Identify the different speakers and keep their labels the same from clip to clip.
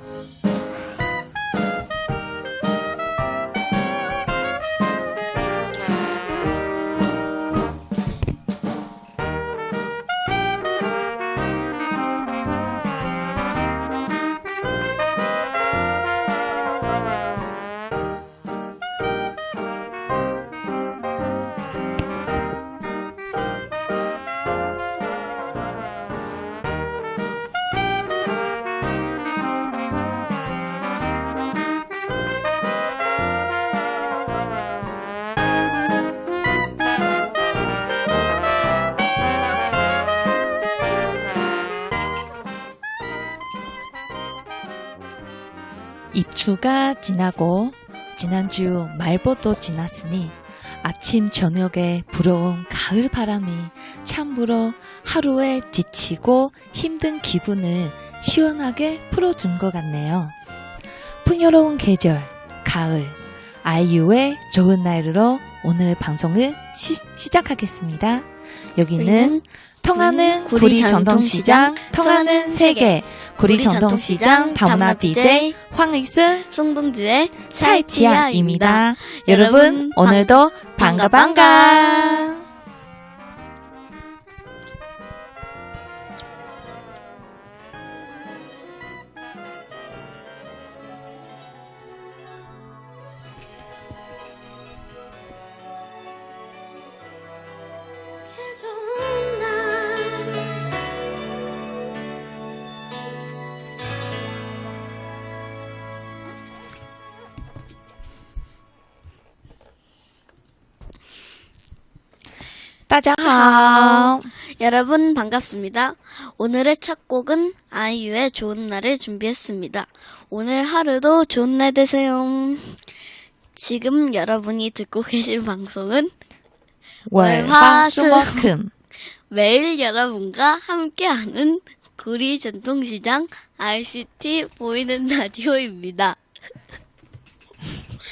Speaker 1: 입 추가 지나고 지난주 말보도 지났으니 아침 저녁에 불어온 가을 바람이 참으로 하루에 지치고 힘든 기분을 시원하게 풀어준 것 같네요. 풍요로운 계절, 가을, 아이유의 좋은 날으로 오늘 방송을 시, 시작하겠습니다. 여기는 통하는
Speaker 2: 구리
Speaker 1: 전통시장, 통하는 세계, 구리 전통시장 다문화 DJ 황의순
Speaker 2: 송동주의
Speaker 1: 차이치아입니다. 여러분, 오늘도 반가.
Speaker 2: 반가,
Speaker 1: 따자하오.
Speaker 2: 여러분 반갑습니다. 오늘의 첫 곡은 아이유의 좋은 날을 준비했습니다. 오늘 하루도 좋은 날 되세요. 지금 여러분이 듣고 계신 방송은
Speaker 1: 월화수목금
Speaker 2: 매일 여러분과 함께하는 구리 전통시장 ICT 보이는 라디오입니다.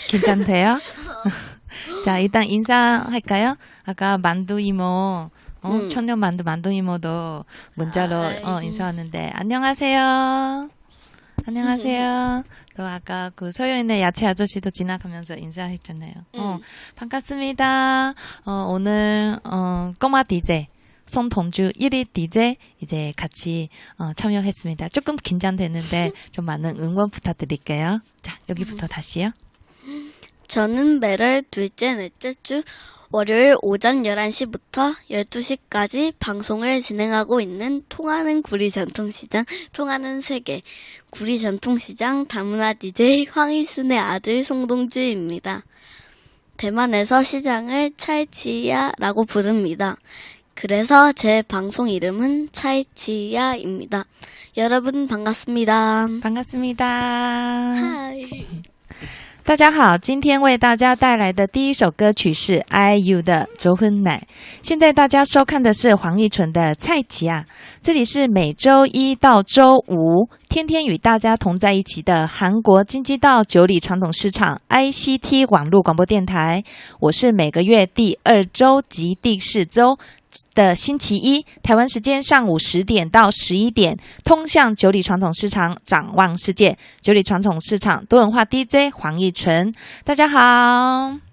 Speaker 1: 괜찮대요? 자 일단 인사할까요? 아까 만두 이모 어,
Speaker 2: 음.
Speaker 1: 천년 만두 만두 이모도 문자로
Speaker 2: 아,
Speaker 1: 어, 인사하는데 안녕하세요. 안녕하세요. 또 아까 그 서여인의 야채 아저씨도 지나가면서 인사했잖아요. 어,
Speaker 2: 음.
Speaker 1: 반갑습니다. 어, 오늘 어, 꼬마 DJ 손동주 1위 DJ 이제 같이 어, 참여했습니다. 조금 긴장되는데 좀 많은 응원 부탁드릴게요. 자 여기부터 다시요.
Speaker 2: 저는 매월 둘째, 넷째 주 월요일 오전 11시부터 12시까지 방송을 진행하고 있는 통하는 구리 전통시장, 통하는 세계, 구리 전통시장 다문화 DJ 황희순의 아들 송동주입니다. 대만에서 시장을 차이치야라고 부릅니다. 그래서 제 방송 이름은 차이치야입니다. 여러분 반갑습니다.
Speaker 1: 반갑습니다.
Speaker 2: 하이.
Speaker 1: 大家好，今天为大家带来的第一首歌曲是 IU 的《周婚奶》。现在大家收看的是黄奕纯的《菜奇啊》，这里是每周一到周五天天与大家同在一起的韩国京畿道九里传统市场 ICT 网络广播电台。我是每个月第二周及第四周。的星期一，台湾时间上午十点到十一点，通向九里传统市场展望世界。九里传统市场多文化 DJ 黄奕纯，大家好。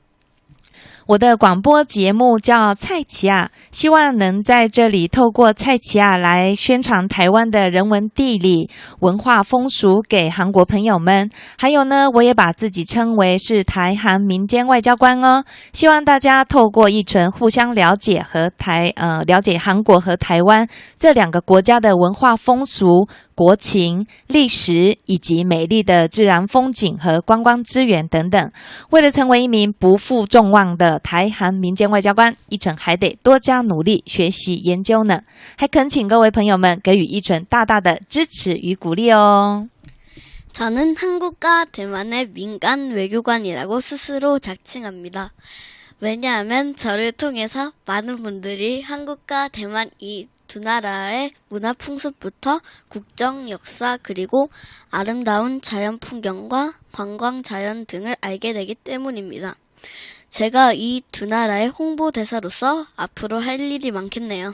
Speaker 1: 我的广播节目叫蔡奇亚，希望能在这里透过蔡奇亚来宣传台湾的人文地理、文化风俗给韩国朋友们。还有呢，我也把自己称为是台韩民间外交官哦。希望大家透过一纯互相了解和台呃了解韩国和台湾这两个国家的文化风俗、国情、历史以及美丽的自然风景和观光资源等等。为了成为一名不负众望的台韩民间外交官，一纯还得多加努力学习研究呢。还恳请各位朋友们给予一纯大大的支持与鼓励哦。
Speaker 2: 저는 한국과 대만의 민간 외교관이라고 스스로 자칭합니다. 왜냐하면 저를 통해서 많은 분들이 한국과 대만 이 두 나라의 문화 풍습부터 국정, 역사, 그리고 아름다운 자연 풍경과 관광 자연 등을 알게 되기 때문입니다. 제가 이 두 나라의 홍보대사로서 앞으로 할 일이 많겠네요.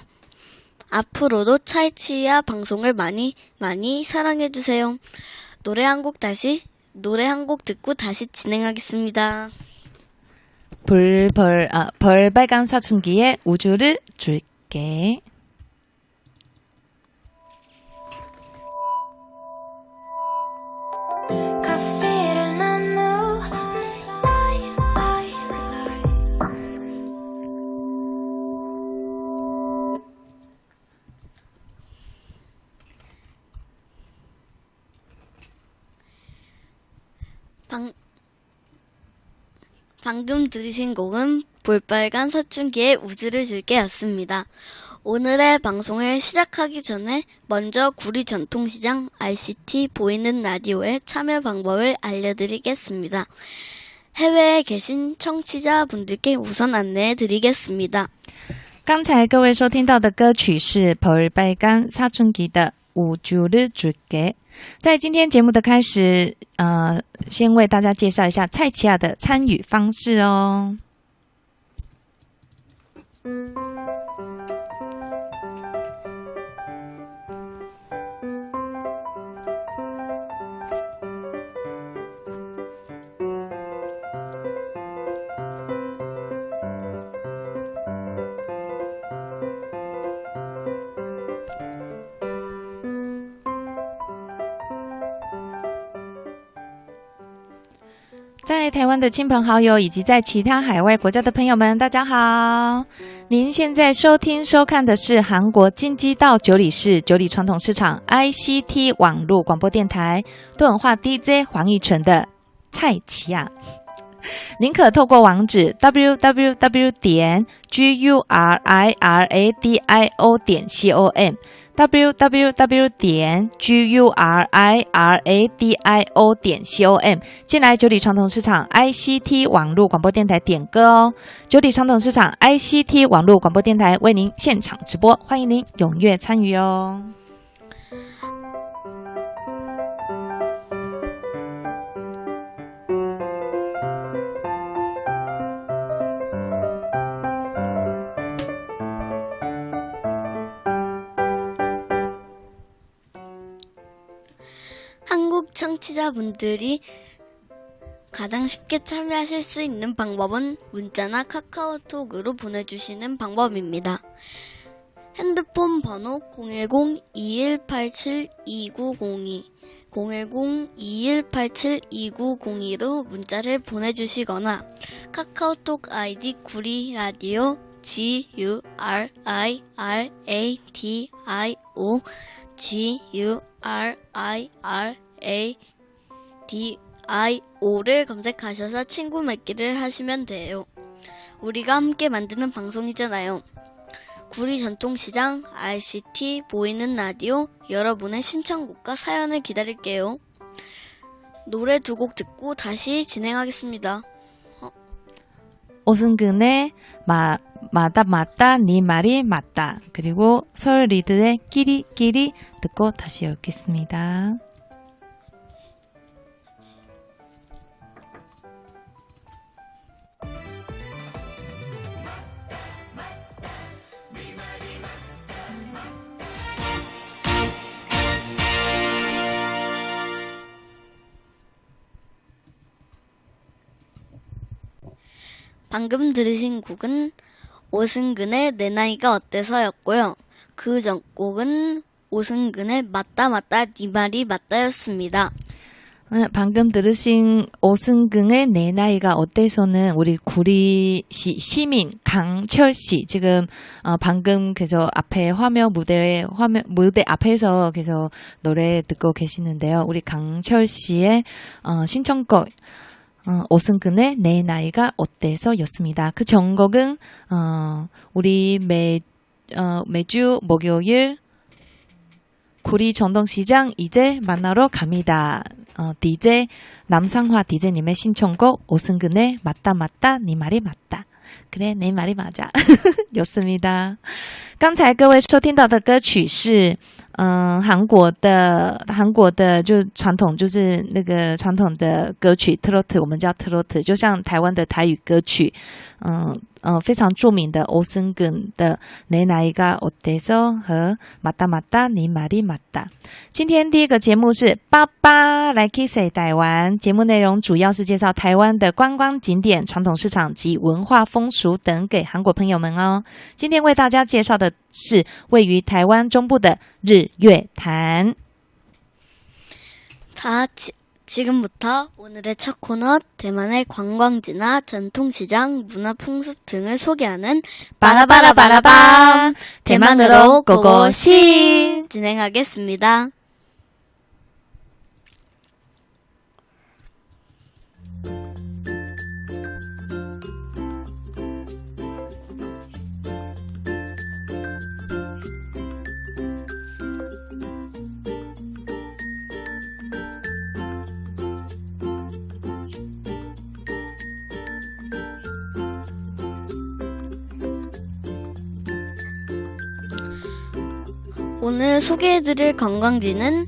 Speaker 2: 앞으로도 차이치야 방송을 많이 많이 사랑해주세요. 노래 한 곡 다시 노래 한 곡 듣고 다시 진행하겠습니다.
Speaker 1: 불 벌 아 벌 빨간 사춘기에 우주를 줄게.
Speaker 2: 방, 방금 들으신 곡은 볼빨간 사춘기의 우주를 줄게였습니다. 오늘의 방송을 시작하기 전에 먼저 구리 전통시장 ICT 보이는 라디오의 참여 방법을 알려드리겠습니다. 해외에 계신 청취자분들께 우선 안내해 드리겠습니다.
Speaker 1: 刚才各位收听到的歌曲是 벌빨간 사춘기的우주를 줄게。 在今天节目的开始，呃，先为大家介绍一下蔡奇亚的参与方式哦。台湾的亲朋好友以及在其他海外国家的朋友们，大家好！您现在收听收看的是韩国京畿道九里市九里传统市场 ICT 网络广播电台多文化 DJ 黄奕纯的蔡奇亚。您可透过网址 www 点 g u r i r a d i o 点 c o m www 点 g u r i r a d i o 点 c o m 进来九里传统市场 ICT 网络广播电台点歌哦。九里传统市场 ICT 网络广播电台为您现场直播，欢迎您踊跃参与哦。
Speaker 2: 청취자분들이 가장 쉽게 참여하실 수 있는 방법은 문자나 카카오톡으로 보내주시는 방법입니다. 핸드폰 번호 010-2187-2902, 010-2187-2902로 문자를 보내주시거나 카카오톡 아이디 구리 라디오 G U R I R A D I O를 검색하셔서 친구 맺기를 하시면 돼요. 우리가 함께 만드는 방송이잖아요. 구리 전통시장 ICT 보이는 라디오 여러분의 신청곡과 사연을 기다릴게요. 노래 두 곡 듣고 다시 진행하겠습니다.
Speaker 1: 오승근의 마, 마다 맞다 네 말이 맞다 그리고 서울 리드의 끼리 끼리 듣고 다시 오겠습니다.
Speaker 2: 방금 들으신 곡은 오승근의 내 나이가 어때서였고요. 그 전 곡은 오승근의 맞다 맞다 네 말이 맞다였습니다.
Speaker 1: 네, 방금 들으신 오승근의 내 나이가 어때서는 우리 구리시 시민 강철 씨 지금 어, 방금 계속 앞에 화면 무대 화면 무대 앞에서 계속 노래 듣고 계시는데요. 우리 강철 씨의 어, 신청곡 어, 오승근의 내 나이가 어때서였습니다. 그 전곡은 어, 우리 매 어, 매주 목요일 구리 전동시장 이제 만나러 갑니다. 어, DJ 남상화 DJ님의 신청곡 오승근의 맞다 맞다 네 말이 맞다. 그래 내 말이 맞아. 였습니다. 刚才各位收听到的歌曲是， 嗯，韩国的韩国的就传统就是那个传统的歌曲 trot，我们叫 trot，就像台湾的台语歌曲，嗯，呃非常著名的欧森根的내나이가어때서和맞다맞다니말이맞다。今天第一个节目是爸爸来 Kiss 台湾，节目内容主要是介绍台湾的观光景点、传统市场及文化风俗等给韩国朋友们哦。今天为大家介绍的是位于台湾中部的日月潭。
Speaker 2: 자, 지, 지금부터 오늘의 첫 코너 대만의 관광지나 전통시장, 문화풍습 등을 소개하는
Speaker 1: 바라바라바라밤 대만으로 고고싱
Speaker 2: 진행하겠습니다. 오늘 소개해드릴 관광지는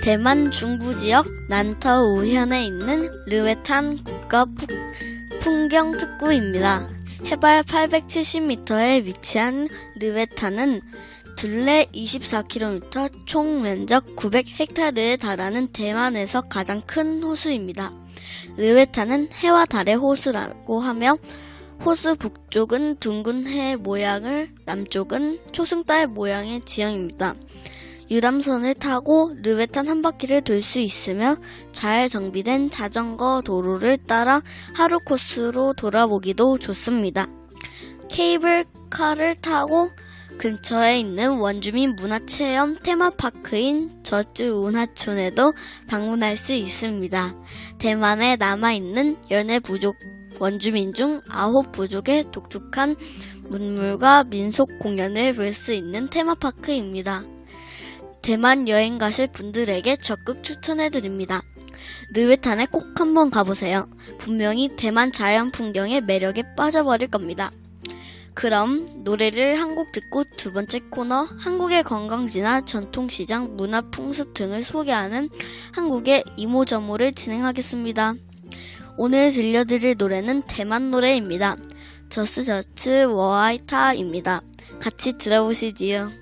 Speaker 2: 대만 중부 지역 난터 우현에 있는 르웨탄 국가 푸- 풍경 특구입니다. 해발 870m에 위치한 르웨탄은 둘레 24km, 총 면적 900헥타르에 달하는 대만에서 가장 큰 호수입니다. 르웨탄은 해와 달의 호수라고 하며 호수 북쪽은 둥근 해 모양을, 남쪽은 초승달 모양의 지형입니다. 유람선을 타고 르웨탄 한 바퀴를 돌 수 있으며 잘 정비된 자전거 도로를 따라 하루 코스로 돌아보기도 좋습니다. 케이블카를 타고 근처에 있는 원주민 문화체험 테마파크인 저주 운하촌에도 방문할 수 있습니다. 대만에 남아있는 연해 부족 원주민 중 아홉 부족의 독특한 문물과 민속 공연을 볼 수 있는 테마파크입니다. 대만 여행 가실 분들에게 적극 추천해드립니다. 르웨탄에 꼭 한번 가보세요. 분명히 대만 자연 풍경의 매력에 빠져버릴 겁니다. 그럼 노래를 한 곡 듣고 두 번째 코너 한국의 관광지나 전통시장, 문화 풍습 등을 소개하는 한국의 이모저모를 진행하겠습니다. 오늘 들려드릴 노래는 대만 노래입니다. 저스 저츠 워아이타입니다. 같이 들어보시지요.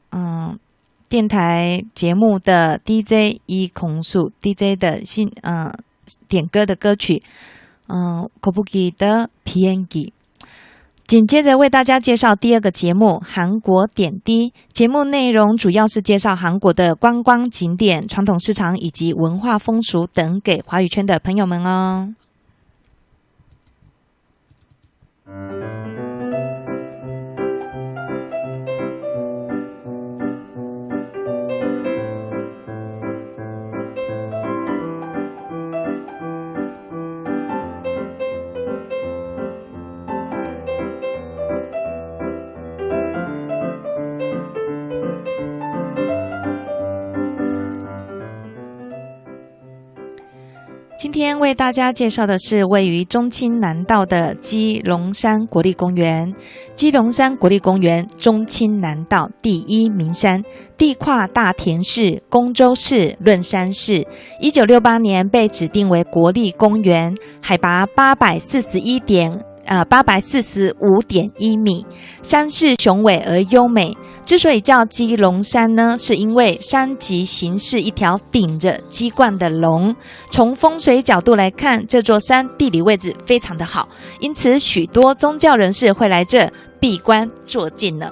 Speaker 1: 嗯，电台节目的 DJ 一控诉 DJ 的新嗯点歌的歌曲，嗯 k o b u k i 的皮恩吉。紧接着为大家介绍第二个节目《韩国点滴》。节目内容主要是介绍韩国的观光景点、传统市场以及文化风俗等给华语圈的朋友们哦。今天为大家介绍的是位于中青南道的基隆山国立公园。基隆山国立公园中青南道第一名山，地跨大田市、公州市、润山市。一九六八年被指定为国立公园，海拔八百四十一点呃八百四十五点一米，山势雄伟而优美。之所以叫基隆山呢，是因为山脊形似一条顶着鸡冠的龙。从风水角度来看，这座山地理位置非常的好，因此许多宗教人士会来这闭关坐静呢。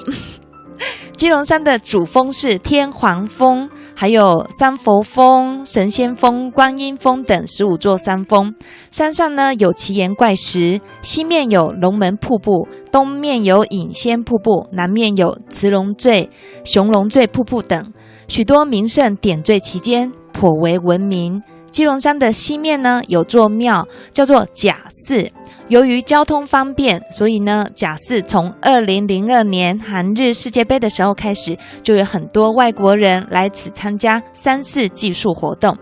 Speaker 1: 基隆山的主峰是天皇峰，还有三佛峰、神仙峰、观音峰等十五座山峰。山上呢有奇岩怪石，西面有龙门瀑布，东面有隐仙瀑布，南面有慈龙坠、雄龙坠瀑布等，许多名胜点缀其间，颇为闻名。基隆山的西面呢有座庙，叫做贾寺。由于交通方便，所以呢，贾寺从二零零二年韩日世界杯的时候开始，就有很多外国人来此参加三四技术活动。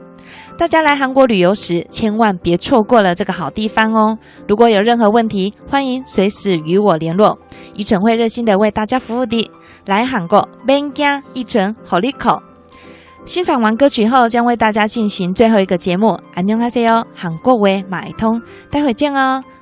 Speaker 1: 大家来韩国旅游时，千万别错过了这个好地方哦！如果有任何问题，欢迎随时与我联络，依纯会热心的为大家服务的。来韩国，免惊，依纯好利口。欣赏完歌曲后，将为大家进行最后一个节目。안녕하세요，韩国为马一通，待会见哦。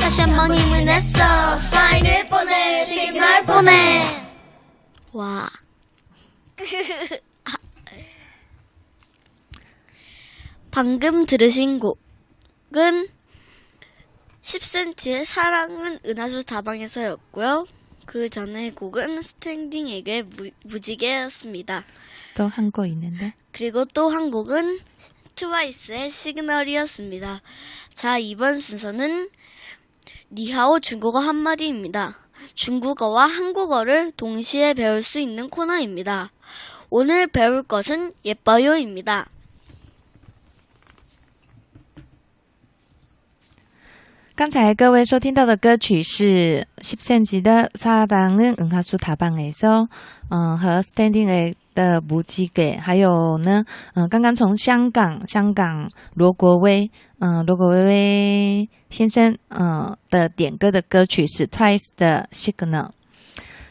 Speaker 3: 다시 한 번 힘을 냈어 사인을 보내 시그널 보내
Speaker 2: 와. 방금 들으신 곡은 10cm의 사랑은 은하수 다방에서였고요. 그 전에 곡은 스탠딩에게 무, 무지개였습니다.
Speaker 1: 또한거 있는데
Speaker 2: 그리고 또 한 곡은 트와이스의 시그널이었습니다. 자, 이번 순서는 니하오 중국어 한마디입니다. 중국어와 한국어를 동시에 배울 수 있는 코너입니다. 오늘 배울 것은 예뻐요입니다.
Speaker 1: 刚才各位收听到的歌曲是10 cm级的《사랑은은하수다방에서》，嗯，和 Standing Egg 的《무지개》，还有呢，嗯，刚刚从香港，香港罗国威，嗯，罗国威威先生，嗯的点歌的歌曲是 Twice 的《Signal》。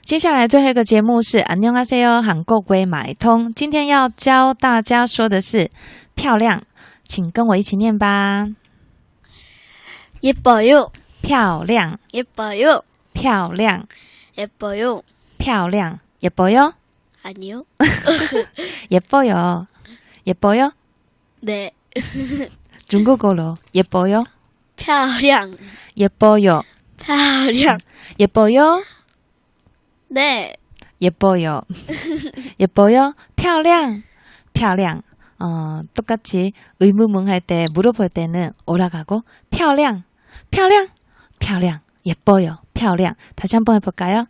Speaker 1: 接下来最后一个节目是안녕하세요韩国归买通，今天要教大家说的是漂亮，请跟我一起念吧，
Speaker 2: 예뻐요,
Speaker 1: 漂亮。
Speaker 2: 예뻐요,
Speaker 1: 漂亮，
Speaker 2: 예뻐요.
Speaker 1: 漂亮，예뻐요，
Speaker 2: 아니요.
Speaker 1: 예뻐요， 예뻐요，
Speaker 2: 네,
Speaker 1: 중국어로예뻐요，
Speaker 2: 漂亮,
Speaker 1: 예뻐요，
Speaker 2: 漂亮.
Speaker 1: 예뻐요，
Speaker 2: 네,
Speaker 1: 예뻐요， 예뻐요， 漂亮，漂亮。어, 똑같이 의무문할 때 물어볼 때는 오라가고漂亮, 漂亮,漂亮, 예뻐요, 漂亮. 다시 한번 해볼까요?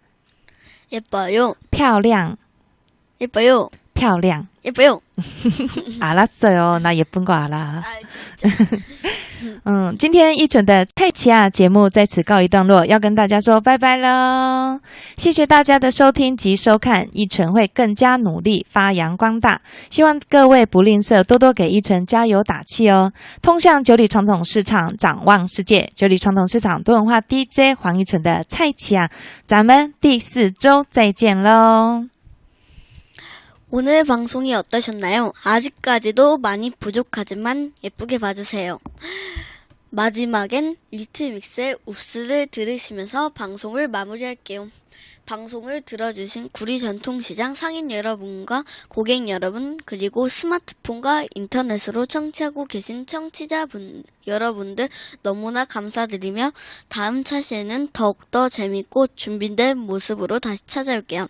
Speaker 2: 예뻐요,
Speaker 1: 漂亮,
Speaker 2: 예뻐요,
Speaker 1: 漂亮.
Speaker 2: 예뻐요.
Speaker 1: 알았어요. 나 예쁜 거 알아.
Speaker 2: 아,
Speaker 1: 嗯，今天一准的蔡奇亚节目在此告一段落，要跟大家说拜拜喽！谢谢大家的收听及收看，一纯会更加努力发扬光大，希望各位不吝啬，多多给一纯加油打气哦！通向九里传统市场，展望世界，九里传统市场多文化 DJ 黄一纯的蔡奇亚，咱们第四周再见喽！
Speaker 2: 오늘 방송이 어떠셨나요? 아직까지도 많이 부족하지만 예쁘게 봐주세요. 마지막엔 리틀믹스의 웁스를 들으시면서 방송을 마무리할게요. 방송을 들어주신 구리 전통시장 상인 여러분과 고객 여러분 그리고 스마트폰과 인터넷으로 청취하고 계신 청취자분 여러분들 너무나 감사드리며 다음 차시에는 더욱더 재밌고 준비된 모습으로 다시 찾아올게요.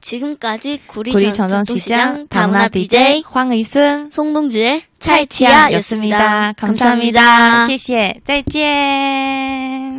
Speaker 2: 지금까지 구리,
Speaker 1: 구리
Speaker 2: 전통시장
Speaker 1: 전통시장
Speaker 2: 다문화
Speaker 1: 다문화
Speaker 2: BJ
Speaker 1: DJ 황의순
Speaker 2: 송동주의
Speaker 1: 차이치아였습니다.
Speaker 2: 차이치아였습니다.
Speaker 1: 감사합니다. 谢谢，再见。